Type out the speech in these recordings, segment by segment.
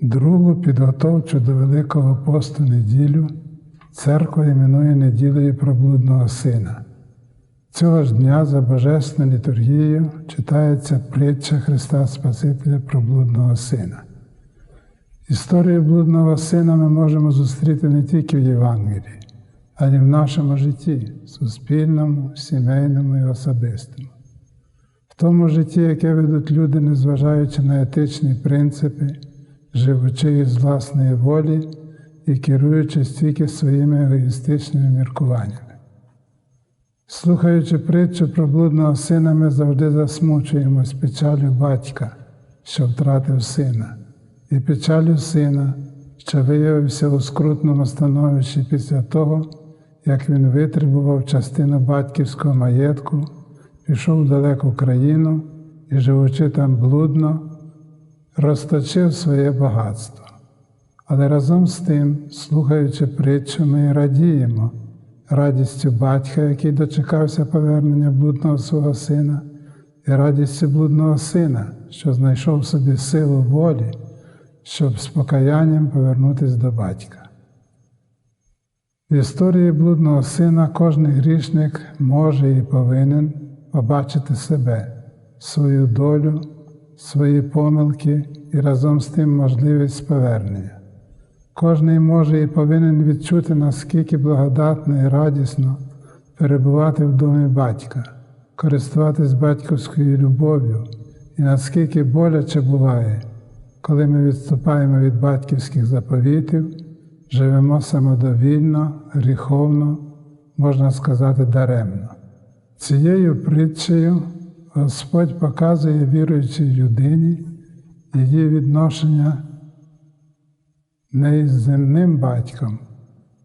Другу підготовчу до Великого посту неділю церква іменує неділею проблудного сина. Цього ж дня за Божественною літургією читається притча Христа Спасителя про блудного сина. Історію блудного сина ми можемо зустріти не тільки в Євангелії, а й в нашому житті, суспільному, сімейному і особистому. В тому житті, яке ведуть люди, незважаючи на етичні принципи, живучи із власної волі і керуючись тільки своїми егоїстичними міркуваннями. Слухаючи притчу про блудного сина, ми завжди засмучуємось печалю батька, що втратив сина, і печалю сина, що виявився у скрутному становищі після того, як він витребував частину батьківського маєтку, пішов в далеку країну і, живучи там блудно, розточив своє багатство. Але разом з тим, слухаючи притчу, ми радіємо радістю батька, який дочекався повернення блудного свого сина, і радістю блудного сина, що знайшов собі силу волі, щоб з покаянням повернутися до батька. В історії блудного сина кожен грішник може і повинен побачити себе, свою долю, свої помилки і разом з тим можливість повернення. Кожний може і повинен відчути, наскільки благодатно і радісно перебувати в домі батька, користуватись батьківською любов'ю, і наскільки боляче буває, коли ми відступаємо від батьківських заповітів, живемо самодовільно, гріховно, можна сказати, даремно. Цією притчею Господь показує віруючій людині її відношення не із земним батьком,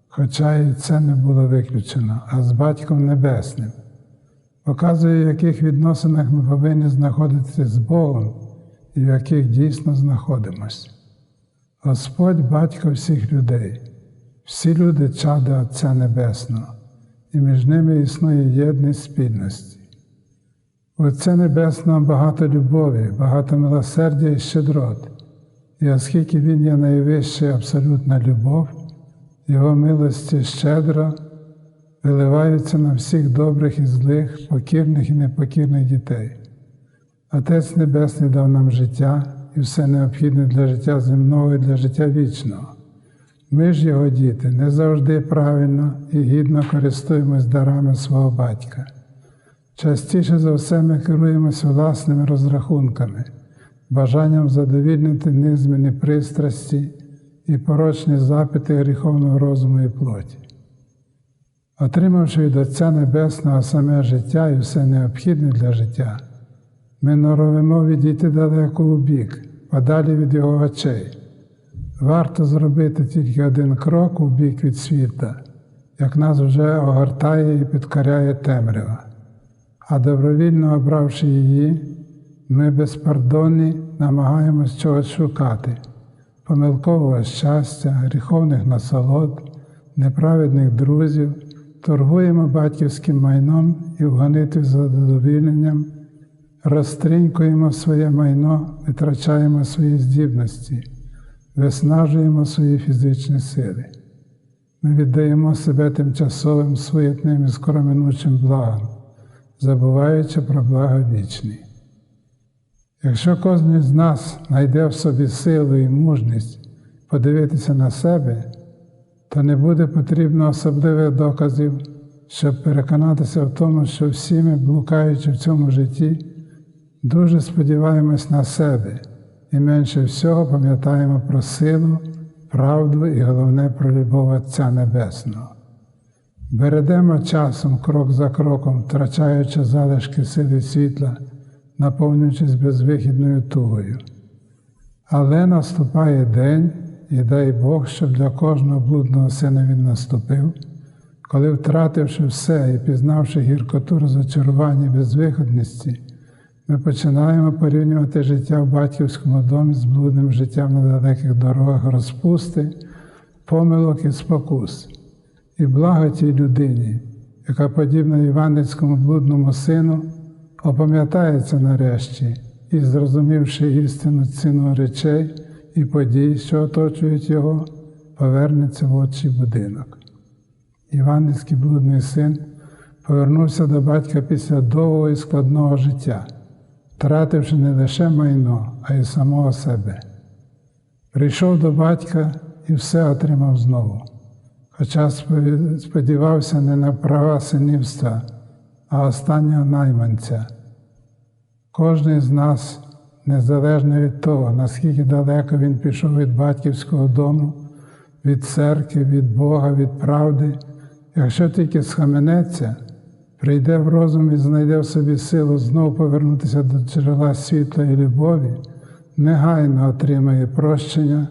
хоча і це не було виключено, а з батьком небесним. Показує, в яких відносинах ми повинні знаходитися з Богом і в яких дійсно знаходимося. Господь батько всіх людей, всі люди чади Отця Небесного, і між ними існує єдність спільності. Отця Небесного багато любові, багато милосердя і щедрот. І оскільки Він є найвища абсолютна любов, Його милості щедро виливаються на всіх добрих і злих, покірних і непокірних дітей. Отець Небесний дав нам життя і все необхідне для життя земного і для життя вічного. Ми ж, його діти, не завжди правильно і гідно користуємось дарами свого батька. Частіше за все ми керуємося власними розрахунками бажанням задовільнити низмені пристрасті і порочні запити гріховного розуму і плоті. Отримавши від Отця Небесного саме життя і все необхідне для життя, ми норовимо відійти далеко у бік, подалі від Його очей. Варто зробити тільки один крок у бік від світа, як нас вже огортає і підкоряє темрява, а добровільно обравши її, ми безпардонні намагаємось чогось шукати, помилкового щастя, гріховних насолод, неправедних друзів, торгуємо батьківським майном і в гонитві за задовільненням, розтринькуємо своє майно, витрачаємо свої здібності, виснажуємо свої фізичні сили. Ми віддаємо себе тимчасовим суєтним і скороминучим благам, забуваючи про блага вічні. Якщо кожен з нас знайде в собі силу і мужність подивитися на себе, то не буде потрібно особливих доказів, щоб переконатися в тому, що всі ми, блукаючи в цьому житті, дуже сподіваємось на себе і менше всього пам'ятаємо про силу, правду і головне про любов Отця Небесного. Бередемо часом крок за кроком, втрачаючи залишки сили світла наповнюючись безвихідною тугою. Але наступає день, і дай Бог, щоб для кожного блудного сина він наступив, коли, втративши все і пізнавши гіркоту розочарування безвиходності, ми починаємо порівнювати життя в батьківському домі з блудним життям на далеких дорогах розпусти, помилок і спокус, і благо тій людині, яка подібна Іванницькому блудному сину опам'ятається нарешті і, зрозумівши істинну ціну речей і подій, що оточують його, повернеться в отчий будинок. Іванівський блудний син повернувся до батька після довгого і складного життя, втративши не лише майно, а й самого себе. Прийшов до батька і все отримав знову, хоча сподівався не на права синівства, а останнього найманця. Кожен з нас, незалежно від того, наскільки далеко він пішов від батьківського дому, від церкви, від Бога, від правди, якщо тільки схаменеться, прийде в розум і знайде в собі силу знову повернутися до джерела світла і любові, негайно отримає прощення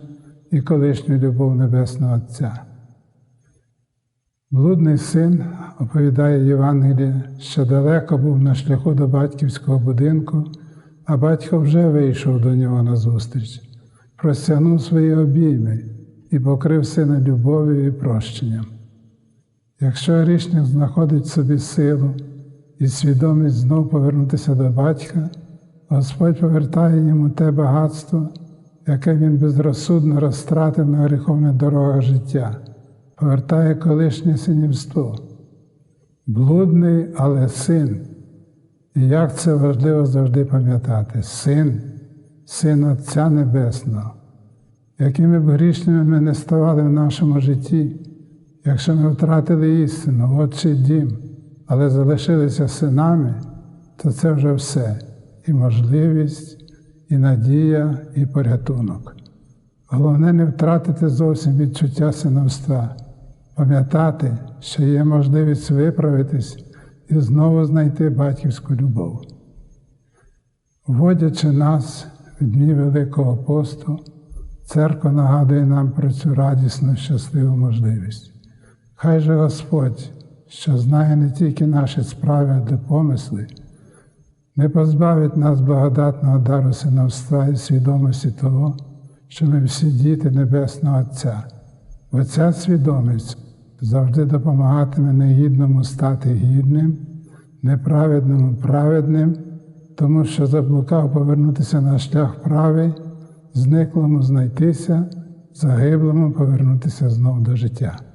і колишню любов Небесного Отця. Блудний син, оповідає Євангеліє, що далеко був на шляху до батьківського будинку, а батько вже вийшов до нього назустріч, простягнув свої обійми і покрив сина любов'ю і прощенням. Якщо грішник знаходить в собі силу і свідомість знов повернутися до батька, Господь повертає йому те багатство, яке він безрозсудно розтратив на гріховних дорогах життя повертає колишнє синівство. Блудний, але син. І як це важливо завжди пам'ятати, син, син Отця Небесного. Якими б грішними ми не ставали в нашому житті, якщо ми втратили істину, Отчий дім, але залишилися синами, то це вже все і можливість, і надія, і порятунок. Головне не втратити зовсім відчуття синовства пам'ятати, що є можливість виправитись і знову знайти батьківську любов. Вводячи нас в дні Великого посту, церква нагадує нам про цю радісну, щасливу можливість. Хай же Господь, що знає не тільки наші справи, але помисли, не позбавить нас благодатного дару синовства і свідомості того, що ми всі діти Небесного Отця, бо ця свідомість завжди допомагатиме негідному стати гідним, неправедному праведним, тому що заблукав повернутися на шлях правий, зниклому знайтися, загиблому повернутися знов до життя.